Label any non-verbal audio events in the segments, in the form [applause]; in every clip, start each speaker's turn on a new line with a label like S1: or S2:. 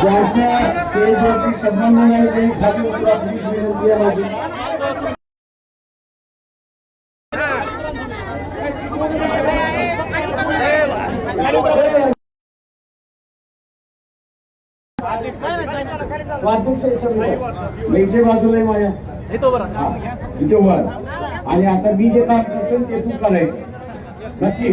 S1: ज्याच्या स्टेजवरती संबंध नाही ते खाली उतरा प्लीज विनंती आहे माझी. वाद्यक्ष बाजूला माझ्या. इथे उभा आणि आता मी जे काम करतो ते तू करायचं. नक्की?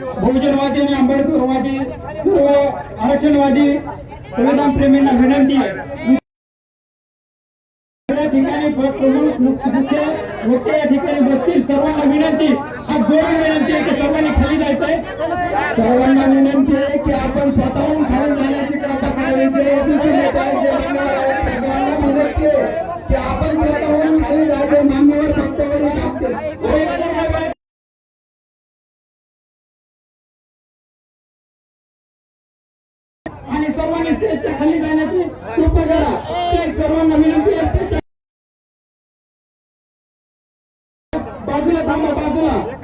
S2: बहुजनवादी आणि आंबेडकरवादी सर्व आरक्षणवादी संविधानप्रेमींना विनंती ठिकाणी मुख्य मोठे या ठिकाणी बसतील सर्वांना विनंती हा जोर विनंती आहे की सर्वांनी खाली जायचंय. सर्वांना विनंती आहे की कृपा करा ते सर्वांना विनंती असते. बाजूला थांबा बाजूला.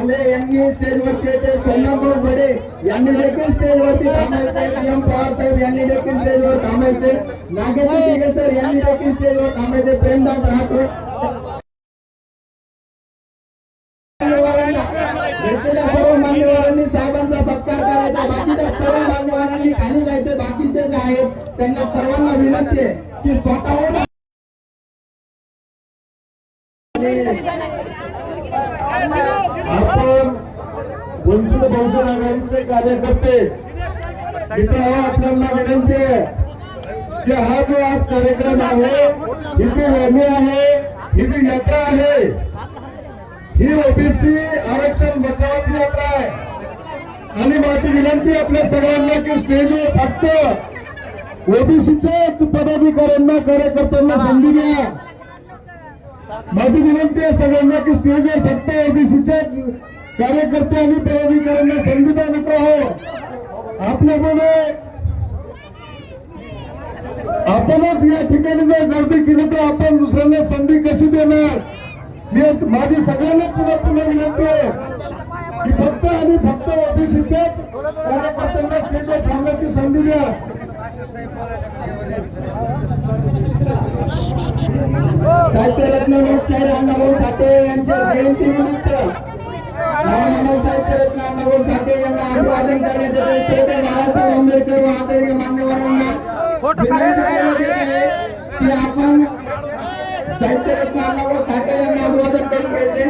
S2: आंधळे यांनी स्टेजवरती येते. सोमनाथ बडे यांनी देखील स्टेजवरती थांबायचे. पीएम पवार साहेब यांनी देखील स्टेजवर थांबायचे. नागेश दिगेसर यांनी देखील स्टेजवर थांबायचे. प्रेमदास राठोड. मान्यवरांना घेतलेल्या सर्व मान्यवरांनी साहेबांचा सत्कार करायचा. बाकीच्या सर्व मान्यवरांनी खाली जायचे. बाकीचे जे आहेत त्यांना सर्वांना विनंती आहे की स्वतःहून
S1: वंचित बहुजन आघाडीचे कार्यकर्ते इथे आपल्याला विनंती आहे की हा जो आज कार्यक्रम आहे ही जी रॅली आहे ही जी यात्रा आहे. ही ओबीसी आरक्षण बचावाची यात्रा आहे. आणि माझी विनंती आपल्या सगळ्यांना की स्टेजवर फक्त ओबीसीच्याच पदाधिकाऱ्यांना कार्यकर्त्यांना संधी द्या. माझी विनंती आहे सगळ्यांना की स्टेजवर फक्त ओबीसीच्याच कार्यकर्ते आणि पदाधिकाऱ्यांना संधी मित्र हो आपल्यामध्ये आपणच या ठिकाणी जर गर्दी केली तर आपण दुसऱ्यांना संधी कशी देणार? मी माझी सगळ्यांना पुन्हा पुन्हा विनंती आहे की फक्त आणि फक्त ओबीसीच्याच कार्यकर्त्यांना स्टेजवर थांबण्याची संधी द्या.
S2: साहित्यरत्न लोकशाहीर अण्णाभाऊ साठे यांच्या जयंतीनिमित्त साठे यांना अभिवादन करण्यात बाळासाहेब आंबेडकर व आदरणीय मान्यवरांना की आपण साहित्यरत्न अण्णाभाऊ साठे यांना अभिवादन करून घ्यायचे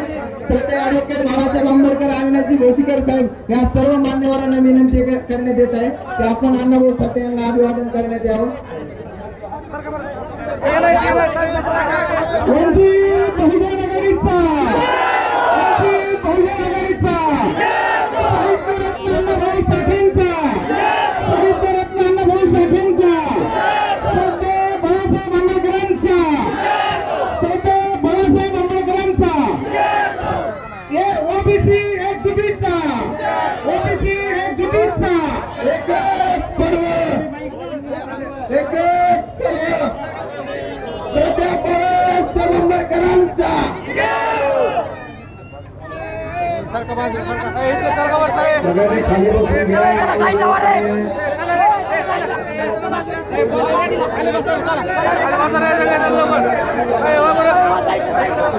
S2: बाळासाहेब आंबेडकर भोसीकर साहेब या सर्व मान्यवरांना विनंती करण्यात येत आहे. की आपण अण्णाभाऊ साठे यांना अभिवादन करण्यात यावं वंचित बहुजन आघाडीचा. वंचित बहुजन आघाडीचा साहित्यरत्न अण्णाभाऊ साठेंचा साहित्यरत्न अण्णाभाऊ साठेंचा सध्या बाळासाहेब आंबेडकरांचा सध्या बाळासाहेब आंबेडकरांचा हे ओबीसी एकजुटीचा ओबीसी एकजुटीचा एकच पर्व एकच पर्व सध्या परत आंबेडकरांचा
S1: सगळ्यांनी खाली बसून घ्या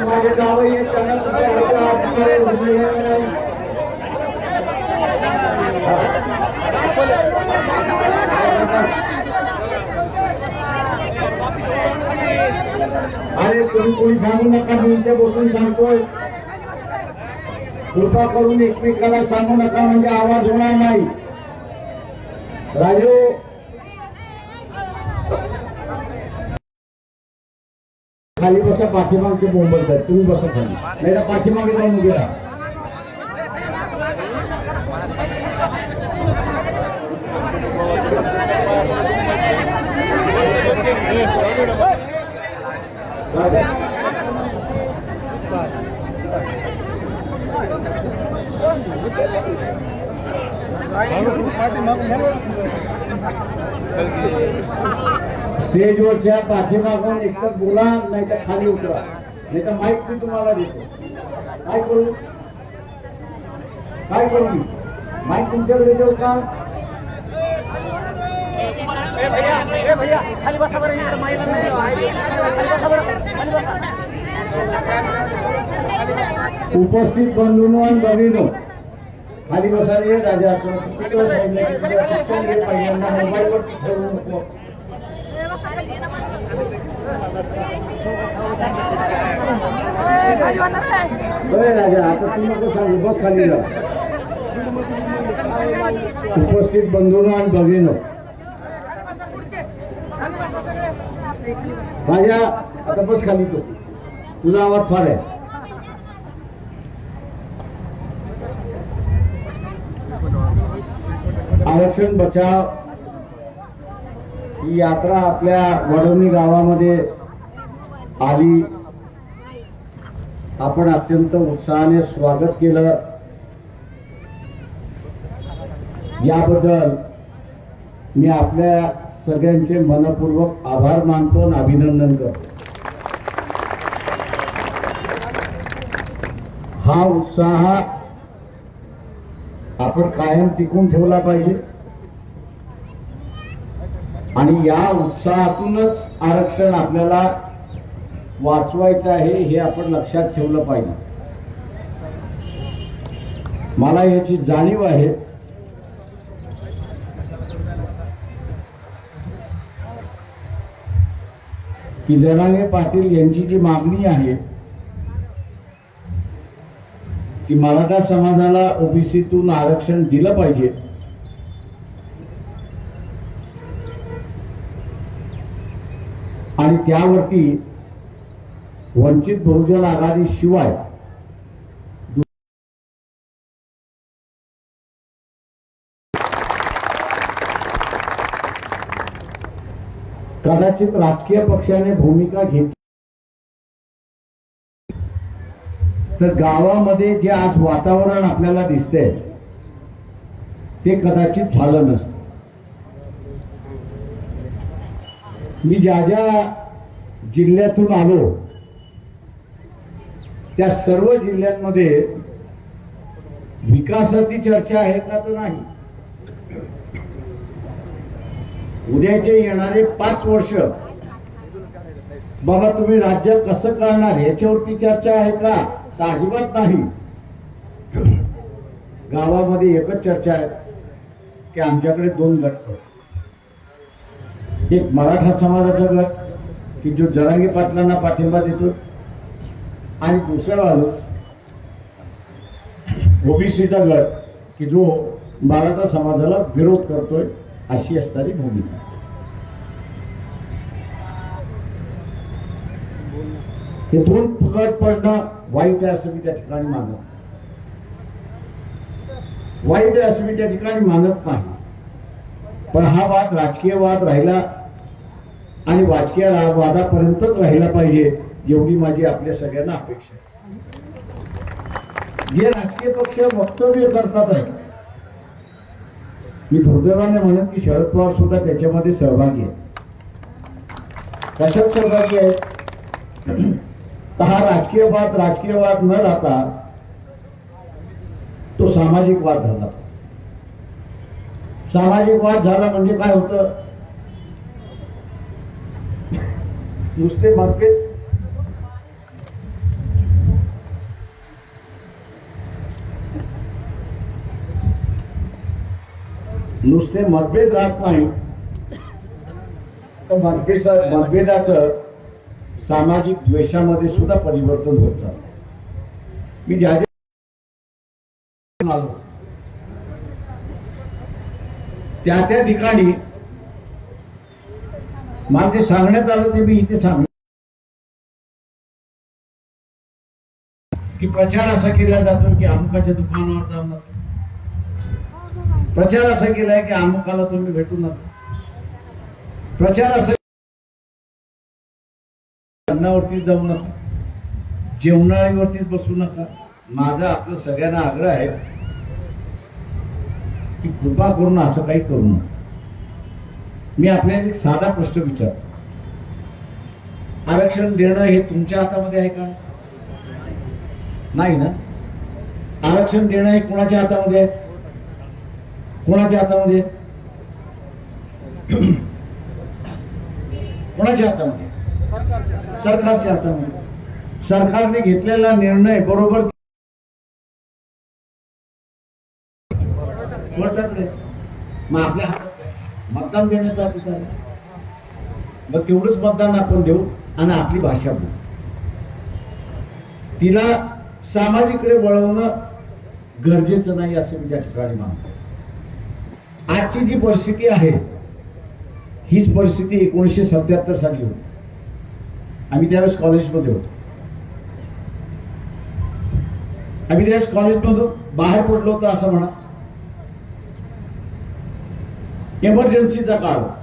S1: मागे जावं येत त्यांना तुम्ही ऐका, अधिकार उरले आहे. अरे तुम्ही कोणी सांगू नका मी इथे बसून सांगतोय कृपा करून एकमेकाला सांगू नका म्हणजे आवाज होणार नाही. राजू. खाली बसा पाठीमागचे मोबाईल आहेत. तुम्ही बसा खाली. नाही तर पाठीमागे जाऊन उभे राहा. राहू
S3: स्टेजवरच्या पाठीमागून एकतर बोला नाही तर खाली उतरा. नाही तर माईक मी तुम्हाला देतो. काय करू? काय करू मी? माईक तुमच्याकडे देऊ का? उपस्थित बंधूंनो आणि भगिनो खाली बसा रे राजा तुला किती खाली सांगितलं की तुला शिक्षण घे पहिल्यांदा मोबाईलवर ठेवू नको बरे राजा आता तू नको सांगू. बस खाली जा. उपस्थित बंधूंनो आणि भगिनो राजा आता बस खाली तू. तुझा आवाज फार आहे. आरक्षण बचाव ही यात्रा आपल्या वडवणी गावामध्ये आली. आपण अत्यंत उत्साहाने स्वागत केलं. याबद्दल मी आपल्या सगळ्यांचे मनपूर्वक आभार मानतो आणि अभिनंदन करतो. हा उत्साह आपण कायम टिकून ठेवला पाहिजे. आणि या उत्साहातूनच आरक्षण आपल्याला वाचवायचं आहे हे आपण लक्षात ठेवलं पाहिजे. मला याची जाणीव आहे. की जनाने पाटील यांची जी मागणी आहे की मराठा समाजाला ओबीसीतून आरक्षण दिलं पाहिजे. आणि त्यावरती वंचित बहुजन आघाडी शिवाय कदाचित राजकीय पक्षाने भूमिका घेतली तर गावामध्ये जे आज वातावरण आपल्याला दिसतंय ते कदाचित झालं नसतं. मी ज्या ज्या जिल्ह्यातून आलो त्या सर्व जिल्ह्यांमध्ये विकासाची चर्चा आहे का तर नाही? उद्याचे येणारे पाच वर्ष बाबा तुम्ही राज्य कसं करणार याच्यावरती चर्चा आहे का? अजिबात नाही. गावामध्ये एकच चर्चा आहे की आमच्याकडे दोन गट एक मराठा समाजाचा गट की जो जरांगी पाटलांना पाठिंबा देतो. आणि दुसरा बाजूस ओबीसीचा गट की जो मराठा समाजाला विरोध करतोय अशी असणारी भूमिका. हे दोन गट पडणं वाईट आहे असं मी त्या ठिकाणी मानत वाईट आहे असं मी त्या ठिकाणी मानत नाही. पण हा वाद राजकीय वाद राहिला आणि राजकीय वादापर्यंतच राहिला पाहिजे एवढी माझी आपल्या सगळ्यांना अपेक्षा आहे. जे राजकीय पक्ष वक्तव्य करतात आहे मी दुर्दैवाने म्हणत की शरद पवार सुद्धा त्याच्यामध्ये सहभागी आहे कशात सहभागी आहे तर हा राजकीय वाद राजकीय वाद न राहता तो सामाजिक वाद झाला. सामाजिक वाद झाला म्हणजे काय होतं? नुसते मतभेद. नुसते मतभेद राहत नाही. तर मतभेद मतभेदाचं सामाजिक द्वेषामध्ये सुद्धा परिवर्तन होत चाललं मी ज्या ज्या आलो त्या त्या ठिकाणी मला जे सांगण्यात आलं ते मी इथे सांग की प्रचार असा केला जातो की अमुकाच्या दुकानावर जाऊ नका. प्रचार असा केलाय की अमुकाला तुम्ही भेटू नका. प्रचार असा अन्नावरतीच जाऊ नका. जेवणाळीवरतीच बसू नका. माझा आपलं सगळ्यांना आग्रह आहे की कृपा करून असं काही करू नका. मी आपल्याला एक साधा प्रश्न विचार आरक्षण देणं हे तुमच्या हातामध्ये आहे का? नाही ना? आरक्षण देणं हे कोणाच्या हातामध्ये आहे? कोणाच्या हातामध्ये आहे? [clears throat] कोणाच्या हातामध्ये सरकारच्या हातामध्ये. सरकारने घेतलेला निर्णय बरोबर मग आपल्या मतदान देण्याचा अधिकार मग तेवढंच मतदान आपण देऊ आणि आपली भाषा बोलू. तिला सामाजिकडे वळवणं गरजेचं नाही असं मी त्या ठिकाणी मानतो. आजची जी परिस्थिती आहे हीच परिस्थिती एकोणीसशे सत्याहत्तर साली होती. आम्ही त्यावेळेस कॉलेजमध्ये होतो. आम्ही त्यावेळेस कॉलेजमधून बाहेर पडलो होतो असं म्हणा. इमर्जन्सीचा काळ होता.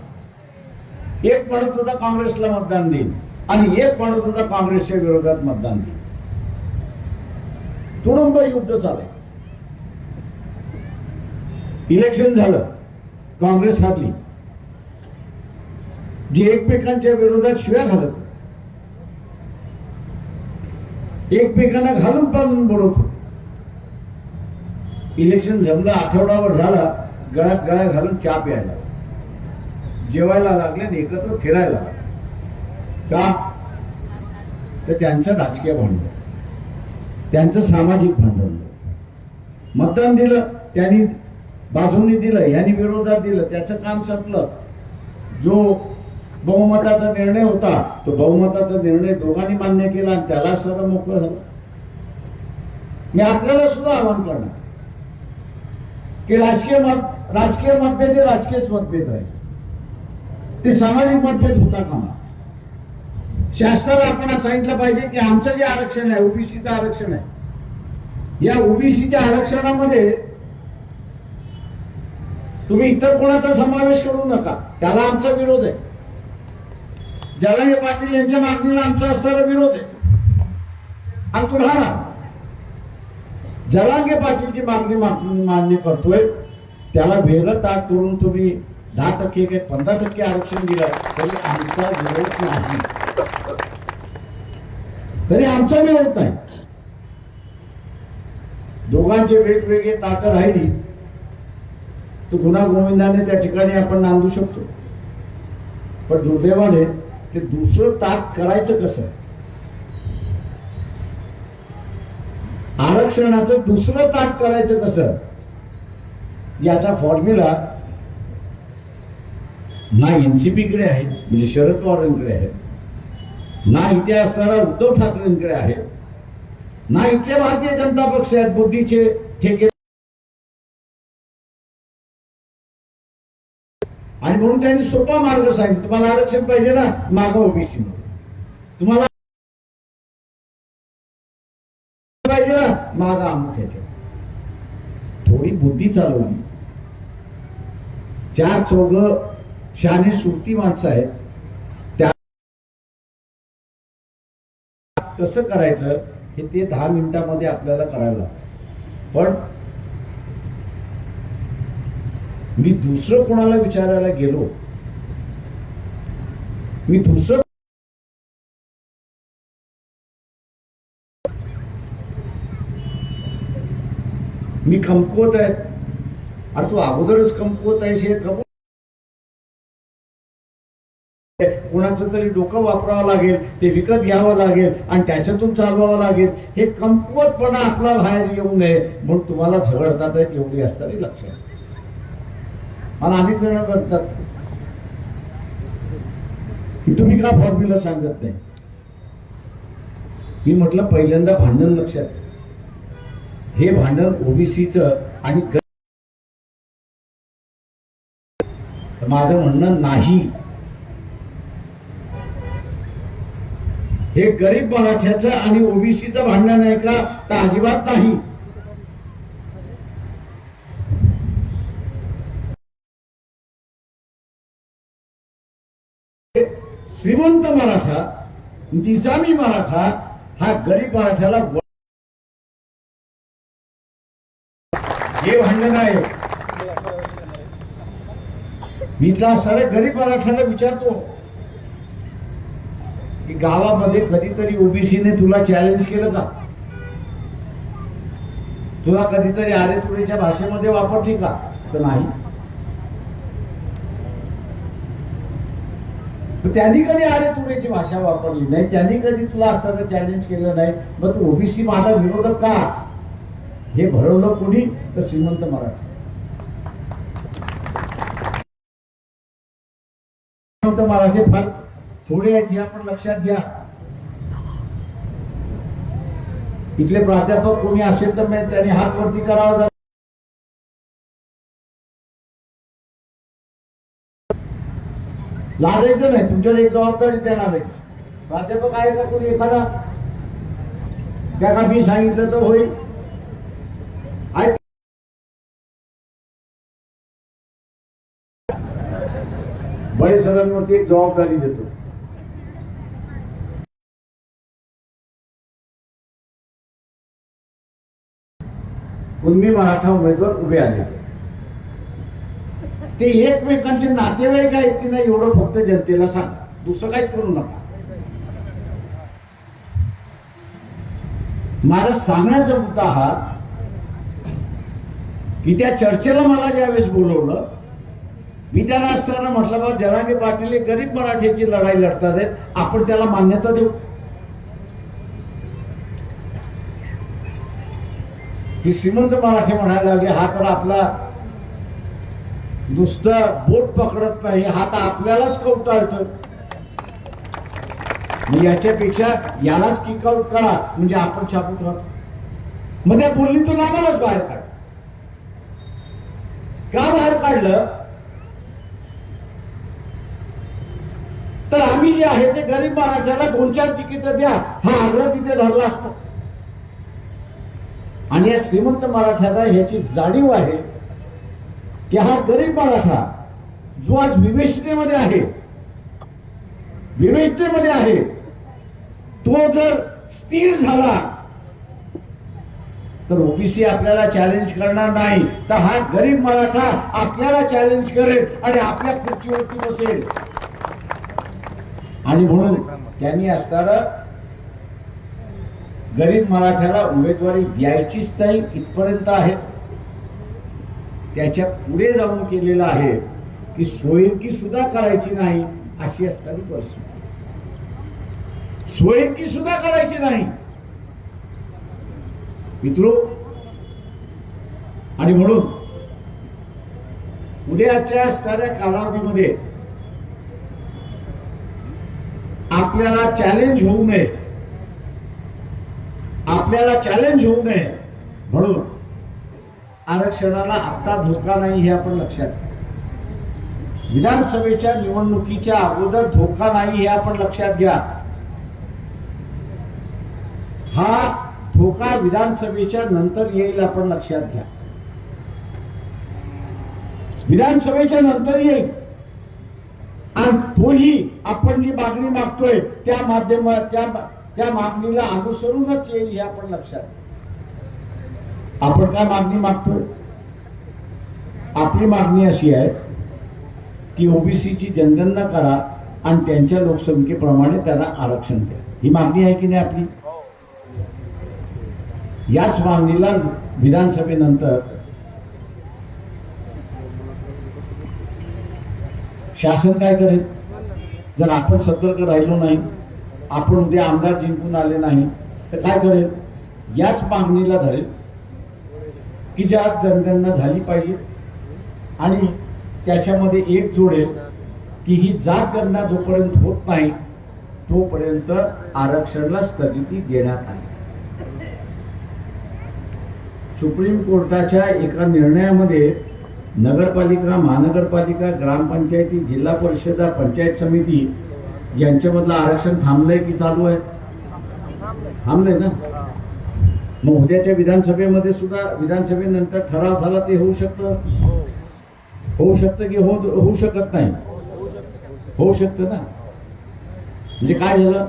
S3: एक म्हणत होता काँग्रेसला मतदान देईन आणि एक म्हणत होता काँग्रेसच्या विरोधात मतदान देईन तुडुंब युद्ध चालायचं. इलेक्शन झालं. काँग्रेस हारली. जे एकमेकांच्या विरोधात शिव्या घालत होते. एकमेकांना घालून पालून बोलत होते. इलेक्शन जमलं आठवडाभर झाला गळ्यात गळ्या घालून चहा प्यायला जेवायला लागले आणि एकत्र फिरायला लागले. का? तर त्यांचं राजकीय भांडवल. त्यांचं सामाजिक भांडवल. मतदान दिलं त्यांनी बाजूंनी दिलं यांनी विरोधात दिलं त्याचं काम संपलं. जो बहुमताचा निर्णय होता तो बहुमताचा निर्णय दोघांनी मान्य केला आणि त्याला सर्व मोकळं झालं. मी आपल्याला सुद्धा आवाहन करणार. की राजकीय मत राजकीय मतभेद हे राजकीय मतभेद आहे. ते सामाजिक मतभेद होता कामा. शासनाला आपण सांगितलं पाहिजे की आमचं जे आरक्षण आहे ओबीसीचं आरक्षण आहे या ओबीसीच्या आरक्षणामध्ये तुम्ही इतर कोणाचा समावेश करू नका. त्याला आमचा विरोध आहे. जलाय पाटील यांच्या मागणीला आमचा असणारा विरोध आहे. आणि तो राहणार. जलांगे पाटीलची मागणी मान्य करतोय. त्याला वेळ ताट करून तुम्ही दहा टक्के काय पंधरा टक्के आरक्षण दिलं तरी आमचा विरोध नाही. तरी आमचा विरोध नाही. दोघांचे वेगवेगळे ताट राहिली तो गुन्हा गोविंदाने त्या ठिकाणी आपण नांदू शकतो. पण दुर्दैवाने ते दुसरं ताट करायचं कसं? आरक्षणाचं दुसरं ताट करायचं कसं? याचा फॉर्म्युला ना एनसीपी कडे आहे म्हणजे शरद पवारांकडे आहे ना इथे असणारा उद्धव ठाकरेंकडे आहे ना इथले भारतीय जनता पक्ष आहेत बुद्धीचे ठेके आणि म्हणून त्यांनी सोपा मार्ग सांगितला. तुम्हाला आरक्षण पाहिजे ना मागा ओबीसी तुम्हाला पाहिजे ना मागा अमुक थोडी बुद्धी चालवली चार चौघ शहाणे सुरती माणसं आहेत त्या कसं करायचं हे ते दहा मिनिटामध्ये आपल्याला कळायला लागतं. पण मी दुसरं कोणाला विचारायला गेलो? मी दुसरं मी कमकुवत आहे. अरे तू अगोदरच कमकुवत आहेस हे कमव कोणाचं तरी डोकं वापरावं लागेल ते विकत घ्यावं लागेल आणि त्याच्यातून चालवावं लागेल. हे कमकुवतपणा आपला बाहेर येऊ नये म्हणून तुम्हाला झगडतात एवढी असताना लक्षात मला अनेक जण म्हणतात की तुम्ही का फॉर्म्युला सांगत नाही? मी म्हटलं पहिल्यांदा भांडण लक्षात हे भांडण ओबीसीचं आणि माझं म्हणणं नाही. हे गरीब मराठ्याचं आणि ओबीसीचं भांडण आहे का? तर अजिबात नाही. श्रीमंत मराठा निजामी मराठा हा गरीब मराठ्याला हे भांडण आहे मी इथला सगळ्या गरीब मराठ्याला विचारतो की गावामध्ये कधीतरी ओबीसीने तुला चॅलेंज केलं का? तुला कधीतरी आरे तुरीच्या भाषेमध्ये वापरली का? तर नाही. त्यांनी कधी आरे तुरेची भाषा वापरली नाही? त्यांनी कधी तुला असं चॅलेंज केलं नाही? मग तू ओबीसी माझा विरोधक का? हे भरवलं कोणी? तर श्रीमंत मराठा. श्रीमंत मराठी फार थोडे आहेत हे आपण लक्षात घ्या. इथले प्राध्यापक कोणी असेल तर मग त्यांनी हात वरती करावा लाजायचं नाही. तुमच्याकडे एक जबाबदारी देणार आहे. प्राध्यापक आहे का कोणी एखादा? त्या का मी सांगितलं तर होईल? आहे. सरांवरती एक जबाबदारी देतो. कुणबी मराठा उमेदवार उभे आले ते एकमेकांचे नातेवाईक आहेत की नाही एवढं फक्त जनतेला सांग. दुसरं काहीच करू नका. माझा सांगण्याचा मुद्दा हा की त्या चर्चेला मला ज्यावेळेस बोलवलं मी त्याला असताना म्हटलं बा जरांगे पाटील हे गरीब मराठ्याची लढाई लढतात आहेत आपण त्याला मान्यता देऊ. ही श्रीमंत मराठी म्हणायला लागले हा तर आपला नुसतं बोट पकडत नाही हात आपल्यालाच कवटाळत. याच्यापेक्षा यालाच किक आउट करा म्हणजे आपण छापूत राहतो. मग त्या बोलणीतून आम्हालाच बाहेर काढ. का बाहेर काढलं? तर आम्ही जे आहे ते गरीब मराठ्याला दोन चार तिकीट द्या हा आग्रह तिथे धरला असता. आणि या श्रीमंत मराठ्याला ह्याची जाणीव आहे की हा गरीब मराठा जो आज विवेचनेमध्ये आहे विवेचनेमध्ये आहे तो जर स्थिर झाला तर ओबीसी आपल्याला चॅलेंज करणार नाही. तर हा गरीब मराठा आपल्याला चॅलेंज करेल आणि आपल्या खुर्चीवरती बसेल. आणि म्हणून त्यांनी असताना गरीब मराठ्याला उमेदवारी द्यायचीच नाही इथपर्यंत आहे. त्याच्या पुढे जाऊन केलेलं आहे की सोयकी सुद्धा करायची नाही अशी असणारी परिस्थिती. सोयकी सुद्धा करायची नाही. मित्रो आणि म्हणून उद्याच्या असणाऱ्या कालावधीमध्ये आपल्याला चॅलेंज होऊ नये. आपल्याला चॅलेंज होऊ नये. म्हणून आरक्षणाला आता धोका नाही हे आपण लक्षात घ्या. विधानसभेच्या निवडणुकीच्या अगोदर धोका नाही हे आपण लक्षात घ्या हा धोका विधानसभेच्या नंतर येईल आपण लक्षात घ्या विधानसभेच्या नंतर येईल आणि तोही आपण जी मागणी मागतोय त्या माध्यम त्या त्या मागणीला अनुसरूनच येईल हे आपण लक्षात घ्या. आपण काय मागणी मागतोय? आपली मागणी अशी आहे की ओबीसीची जनगणना करा आणि त्यांच्या लोकसंख्येप्रमाणे त्यांना आरक्षण द्या. ही मागणी आहे की नाही आपली? याच मागणीला विधानसभेनंतर शासन काय करेल? जर आपण सतर्क राहिलो नाही आपण उद्या आमदार जिंकून आले नाही तर काय करेल? याच मागणीला धरेल की ज्या जनगणना झाली पाहिजे. आणि त्याच्यामध्ये एक जोडेल की ही जात गणना जोपर्यंत होत नाही तोपर्यंत आरक्षणाला स्थगिती देण्यात आली. सुप्रीम कोर्टाच्या एका निर्णयामध्ये नगरपालिका महानगरपालिका ग्रामपंचायती जिल्हा परिषदा पंचायत समिती यांच्यामधलं आरक्षण थांबलंय की चालू आहे? थांबलंय ना? मग उद्याच्या विधानसभेमध्ये सुद्धा विधानसभेनंतर ठराव झाला ते होऊ शकतं? होऊ शकतं की हो होऊ शकत नाही? होऊ शकतं ना? म्हणजे काय झालं?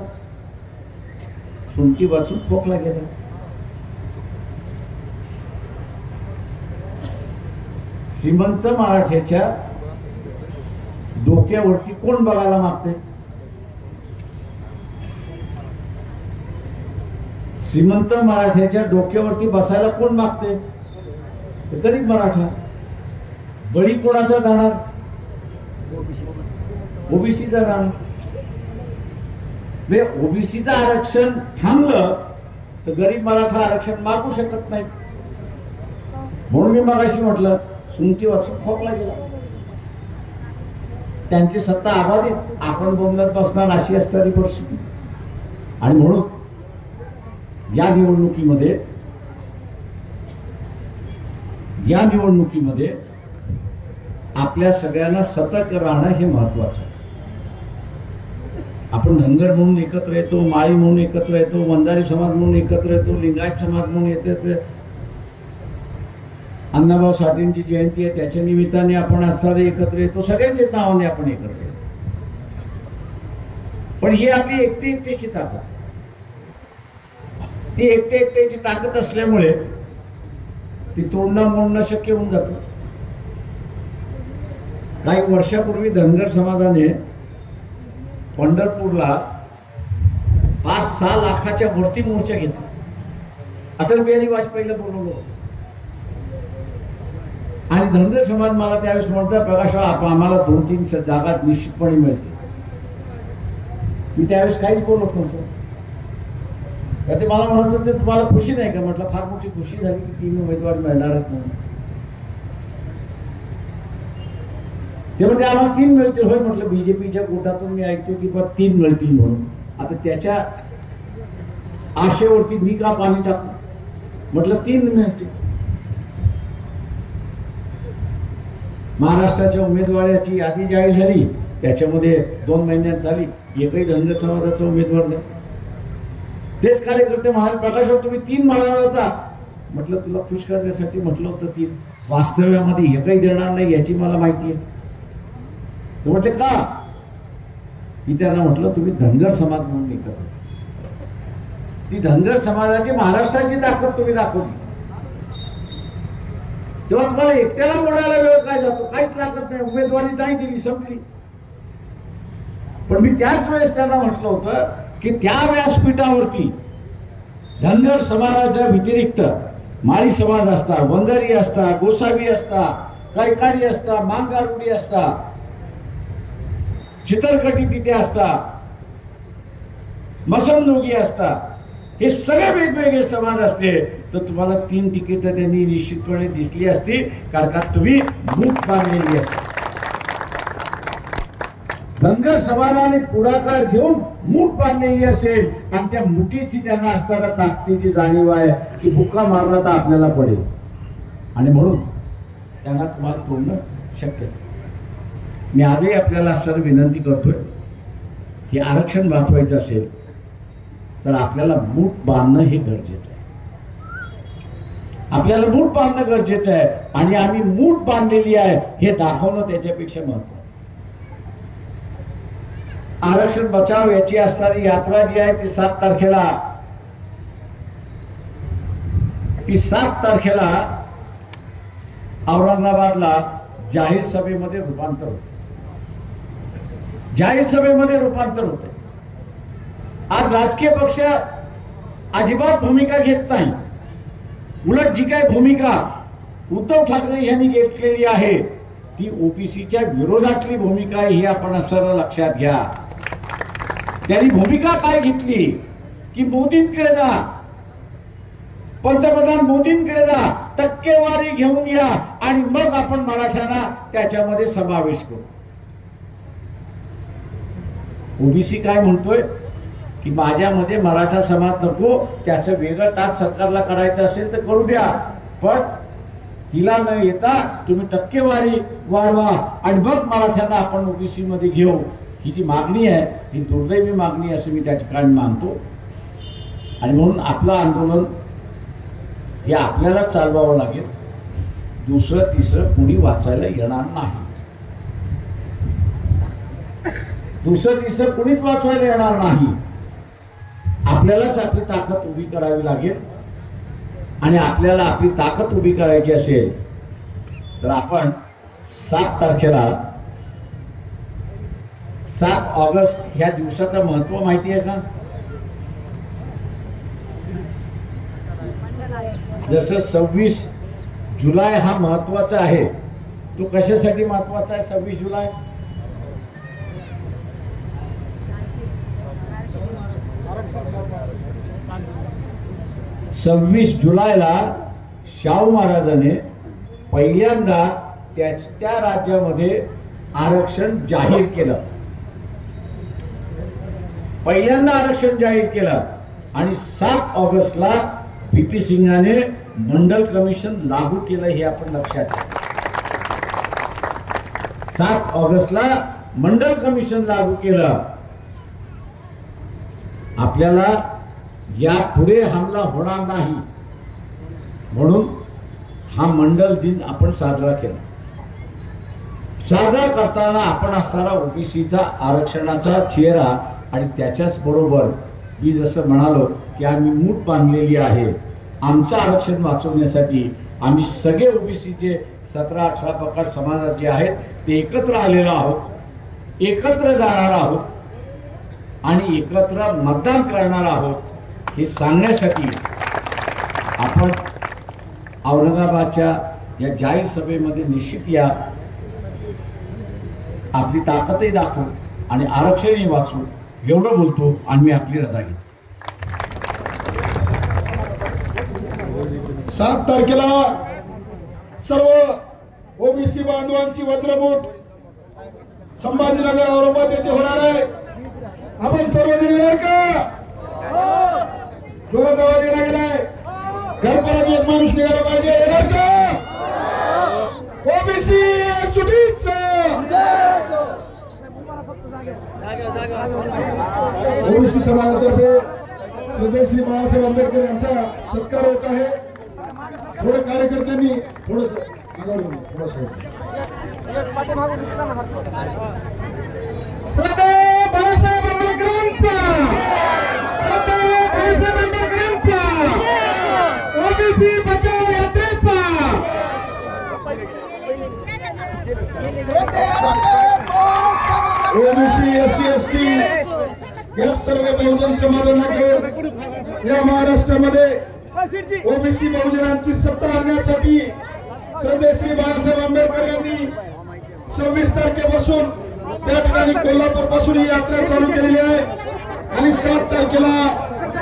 S3: सुंटी वाचून खोकला गेला. श्रीमंत मराठ्याच्या डोक्यावरती कोण बघायला मागते श्रीमंत मराठ्याच्या डोक्यावरती बसायला कोण मागते? गरीब मराठा. बळी कोणाचा जाणार? ओबीसीचा जाणार. म्हणजे ओबीसीचं आरक्षण थांबलं तर गरीब मराठा आरक्षण मागू शकत नाही. म्हणून मी मगाशी म्हटलं सुमती वाचून खोकला गेला. त्यांची सत्ता अबाधित आपण बोलण्यात बसणार अशी असणारी परिस्थिती. आणि म्हणून या निवडणुकीमध्ये या निवडणुकीमध्ये आपल्या सगळ्यांना सतर्क राहणं हे महत्वाचं आहे. आपण धनगर म्हणून एकत्र येतो माळी म्हणून एकत्र येतो वंजारी समाज म्हणून एकत्र येतो लिंगायत समाज म्हणून येते. अण्णाभाऊ साठेंची जयंती आहे त्याच्या निमित्ताने आपण असणारे एकत्र येतो सगळ्यांच्याच नावाने आपण एकत्र येतो. पण ही आपली एकटी एकटीची ताकद ती एकटे एकट्याची ताकद असल्यामुळे ती तोडणं मोडणं शक्य होऊन जातं. काही वर्षापूर्वी धनगर समाजाने पंढरपूरला पाच सहा लाखाच्या वरती मोर्चा घेतला. अटल बिहारी वाजपेयीला बोलवलं होतं. आणि धनगर समाज मला त्यावेळेस म्हणतात प्रकाश आप आम्हाला दोन तीन जागा निश्चितपणे मिळते मी त्यावेळेस काहीच बोलत नव्हतो. तर ते मला म्हणत होते तुम्हाला खुशी नाही का? म्हटलं फार मोठी खुशी झाली की तीन उमेदवार मिळणारच नाही. ते म्हणजे आम्हाला तीन मिळतील. होय म्हटलं बीजेपीच्या कोटातून मी ऐकतो की बा तीन मिळतील म्हणून. आता त्याच्या आशेवरती मी का पाणी टाकलं म्हटलं तीन मिळतील. महाराष्ट्राच्या उमेदवाराची यादी जाहीर झाली त्याच्यामध्ये दोन महिन्यात झाली एकही धनगर समाजाचा उमेदवार नाही. तेच कार्यकर्ते महाराज प्रकाशराव तुम्ही तीन म्हणाला होता म्हटलं तुला खुश करण्यासाठी म्हटलं होतं तीन वास्तव्यामध्ये हे काही देणार नाही याची मला माहिती आहे. ते म्हटले का? मी त्यांना म्हटलं तुम्ही धनगर समाज म्हणून एकत्र ती धनगर समाजाची महाराष्ट्राची ताकद तुम्ही दाखवली. तेव्हा तुम्हाला एकट्याला बोलायला वेळ काय जातो? काहीच लागत नाही. उमेदवारी नाही दिली संपली. पण मी त्याच वेळेस त्यांना म्हटलं होतं की त्या व्यासपीठावरती धनगर समाजाच्या व्यतिरिक्त माळी समाज असता वंजारी असता गोसावी असता गायकारी असता मांगारुडी असता चितरकटी तिथे असता मसमलोगी असता हे सगळे वेगवेगळे समाज असते. तर तुम्हाला तीन तिकीट त्यांनी निश्चितपणे दिसली असती कारण का तुम्ही मूठ बांधलेली असते. धनगर समाजाने पुढाकार घेऊन मूठ बांधलेली असेल आणि त्या मुठीची त्यांना असताना ताकदीची जाणीव आहे की भुक्का मारला तर आपल्याला पडेल. आणि म्हणून त्यांना तुम्हाला तोडणं शक्य मी आजही आपल्याला असताना विनंती करतोय की आरक्षण वाचवायचं असेल तर आपल्याला मूठ बांधणं हे गरजेचं आहे. आपल्याला मूठ बांधणं गरजेचं आहे आणि आम्ही मूठ बांधलेली आहे हे दाखवणं त्याच्यापेक्षा महत्वाचं आरक्षण बचाव याची असणारी यात्रा जी आहे ती सात तारखेला. ती सात तारखेला औरंगाबादला जाहीर सभेमध्ये रूपांतर होते. जाहीर सभेमध्ये रूपांतर होते. आज राजकीय पक्ष अजिबात भूमिका घेत नाही. उलट जी काय भूमिका उद्धव ठाकरे यांनी घेतलेली आहे ती ओबीसीच्या विरोधातली भूमिका ही आपण सर्व लक्षात घ्या. त्यांनी भूमिका काय घेतली? की मोदींकडे जा. पंतप्रधान मोदींकडे जा. टक्केवारी घेऊन या. आणि मग आपण मराठ्यांना त्याच्यामध्ये समावेश करू. ओबीसी काय म्हणतोय? की माझ्यामध्ये मराठा समाज नको त्याचं वेगळं ताट सरकारला करायचं असेल तर करू द्या. पण तिला न येता तुम्ही टक्केवारी वाढवा. आणि मग मराठ्यांना आपण ओबीसी मध्ये घेऊ. ही जी मागणी आहे ही दुर्दैवी मागणी असं मी त्या ठिकाणी मानतो. आणि म्हणून आपलं आंदोलन हे आपल्याला चालवावं लागेल. दुसरं तिसरं कुणी वाचायला येणार नाही. दुसरं तिसरं कुणीच वाचवायला येणार नाही. आपल्यालाच आपली ताकद उभी करावी लागेल. आणि आपल्याला आपली ताकद उभी करायची असेल तर आपण सात तारखेला सात ऑगस्ट ह्या दिवसाचं महत्त्व माहिती आहे का? जसं सव्वीस जुलै हा महत्त्वाचा आहे तो कशासाठी महत्त्वाचा आहे सव्वीस जुलै? सव्वीस जुलैला शाहू महाराजाने पहिल्यांदा त्याच त्या राज्यामध्ये आरक्षण जाहीर केलं. पहिल्यांदा आरक्षण जाहीर केलं आणि सात ऑगस्टला पी पी सिंगाने मंडल कमिशन लागू केलं हे आपण लक्षात घ्या सात ऑगस्टला मंडल कमिशन लागू केलं. आपल्याला या पुढे हमला होणार नाही. म्हणून हा मंडल दिन आपण साजरा केला. साजरा करताना आपण असणारा ओबीसीचा आरक्षणाचा चेहरा आणि त्याच्याच बरोबर मी जसं म्हणालो की आम्ही मूठ बांधलेली आहे. आमचं आरक्षण वाचवण्यासाठी आम्ही सगळे ओबीसीचे सतरा अठरा प्रकार समाजात जे आहेत. ते एकत्र आलेलो आहोत. एकत्र जाणार आहोत. आणि एकत्र मतदान करणार आहोत हे सांगण्यासाठी आपण औरंगाबादच्या या जाहीर सभेमध्ये निश्चित या. आपली ताकदही दाखवू आणि आरक्षणही वाचू एवढं बोलतो आणि मी आपली रजा घेतो.
S1: सात तारखेला सर्व ओबीसी बांधवांची वज्रमूठ संभाजीनगर औरंगाबाद येथे होणार आहे. आपण सर्वजण येणार का? जोरात आवाज येणार गेलाय घर एक माणूस निघाला पाहिजे. येणार का? ओबीसी एकजुटीच ओबीसी समाजातर्फे श्रद्धेय श्री बाळासाहेब आंबेडकर यांचा सत्कार होत आहे. थोडं कार्यकर्त्यांनी थोडस थोडस बाळासाहेब आंबेडकरांचा ओबीसी बचाव यात्रेचा OBC S C S T या सर्व बहुजन समाजामध्ये या महाराष्ट्रामध्ये ओबीसी बहुजनांची सत्ता आणण्यासाठी सध्या श्री बाळासाहेब आंबेडकर यांनी सव्वीस तारखेपासून त्या ठिकाणी कोल्हापूरपासून ही यात्रा चालू केलेली आहे. आणि सात तारखेला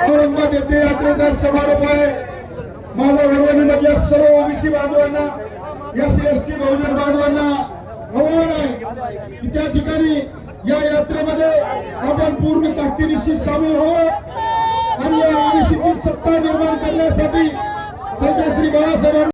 S1: औरंगाबाद येथे यात्रेचा समारोप आहे. माझ्या वडवणीमधल्या सर्व ओबीसी बांधवांना एस सी एस टी बहुजन बांधवांना आव्हान आहे की त्या ठिकाणी या यात्रेमध्ये आपण पूर्ण ताकदीनिशी सामील व्हावं आणि या ओबीसीची सत्ता निर्माण करण्यासाठी सध्या श्री बाळासाहेब